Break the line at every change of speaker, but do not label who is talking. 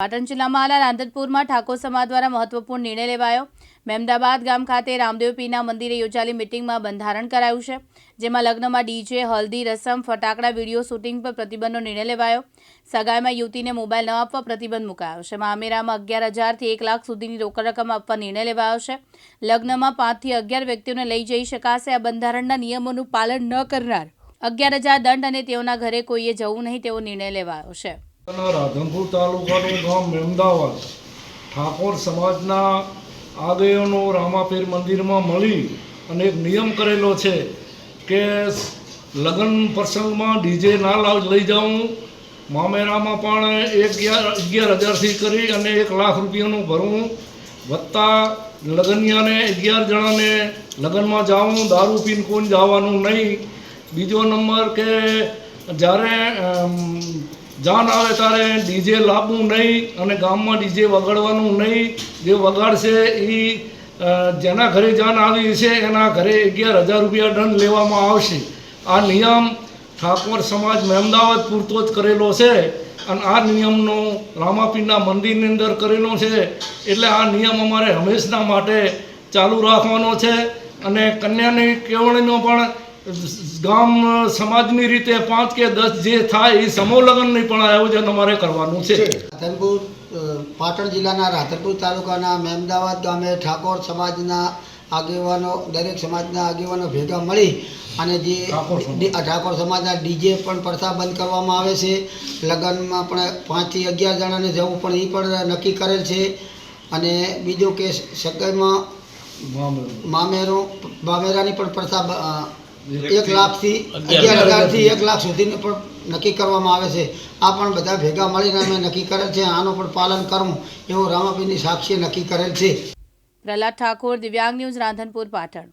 પાટણ જિલ્લામાં આવેલા રાંધનપુરમાં ઠાકોર સમાજ દ્વારા મહત્વપૂર્ણ નિર્ણય લેવાયો. મહેમદાબાદ ગામ ખાતે રામદેવ પીના મંદિરે યોજાયેલી મિટિંગમાં બંધારણ કરાયું છે, જેમાં લગ્નમાં ડીજે, હલ્દી, રસમ, ફટાકડા, વીડિયો શૂટિંગ પર પ્રતિબંધનો નિર્ણય લેવાયો. સગાઈમાં યુવતીને મોબાઈલ ન આપવા પ્રતિબંધ મુકાયો છે. મામેરામાં અગિયાર હજારથી એક લાખ સુધીની રોકડ રકમ આપવા નિર્ણય લેવાયો છે. લગ્નમાં પાંચથી અગિયાર વ્યક્તિઓને લઈ જઈ શકાશે. આ બંધારણના નિયમોનું પાલન ન કરનાર અગિયાર હજાર દંડ અને તેઓના ઘરે કોઈએ જવું નહીં તેવો નિર્ણય લેવાયો છે.
રાધનપુર તાલુકાનું ગામ અમદાવાદ. ઠાકોર સમાજના આગેવાનો રામાપીર મંદિરમાં મળી અને એક નિયમ કરેલો છે કે લગ્ન પ્રસંગમાં ડીજે ના લાવ લઈ જાઉં. મામેરામાં પણ એક અગિયાર હજારથી કરી અને એક લાખ રૂપિયાનું ભરવું વત્તા લગનિયાને અગિયાર જણાને લગ્નમાં જાઉં, દારૂ પીને કોઈ જવાનું નહીં. બીજો નંબર કે જ્યારે જાન આવે ત્યારે ડીજે લાવવું નહીં અને ગામમાં ડીજે વગાડવાનું નહીં. જે વગાડશે એ જેના ઘરે જાન આવી છે એના ઘરે અગિયાર હજાર રૂપિયા દંડ લેવામાં આવશે. આ નિયમ ઠાકોર સમાજ મહેમદાવાદ પૂરતો જ કરેલો છે અને આ નિયમનો રામાપીરના મંદિરની અંદર કરેલો છે. એટલે આ નિયમ અમારે હંમેશના માટે ચાલુ રાખવાનો છે અને કન્યાની કેળવણીનો પણ ગામ સમાજની રીતે પાંચ કે દસ જે થાય એ સમૂહ લગ્નની પણ આયોજન અમારે કરવાનું છે.
રાધનપુર પાટણ જિલ્લાના રાધનપુર તાલુકાના મહેમદાવાદ ગામે ઠાકોર સમાજના આગેવાનો દરેક સમાજના આગેવાનો ભેગા મળી અને જે
ઠાકોર
સમાજના ડીજે પણ પ્રથા બંધ કરવામાં આવે છે. લગ્નમાં પણ પાંચથી અગિયાર જણાને જવું પણ એ પણ નક્કી કરેલ છે. અને બીજો કે સગાઈમાં મામેરો. મામેરાની પણ પ્રથા એક લાખથી અગિયાર હજારથી એક લાખ સુધીની પણ નક્કી કરવામાં આવે છે. આ પણ બધા ભેગા મળીને અમે નક્કી કરેલ છે. આનું પણ પાલન કરવું એવું રામાપીની સાક્ષીએ નક્કી કરેલ છે.
પ્રહલાદ ઠાકોર દિવ્યાંગ ન્યૂઝ રાંધનપુર પાટણ.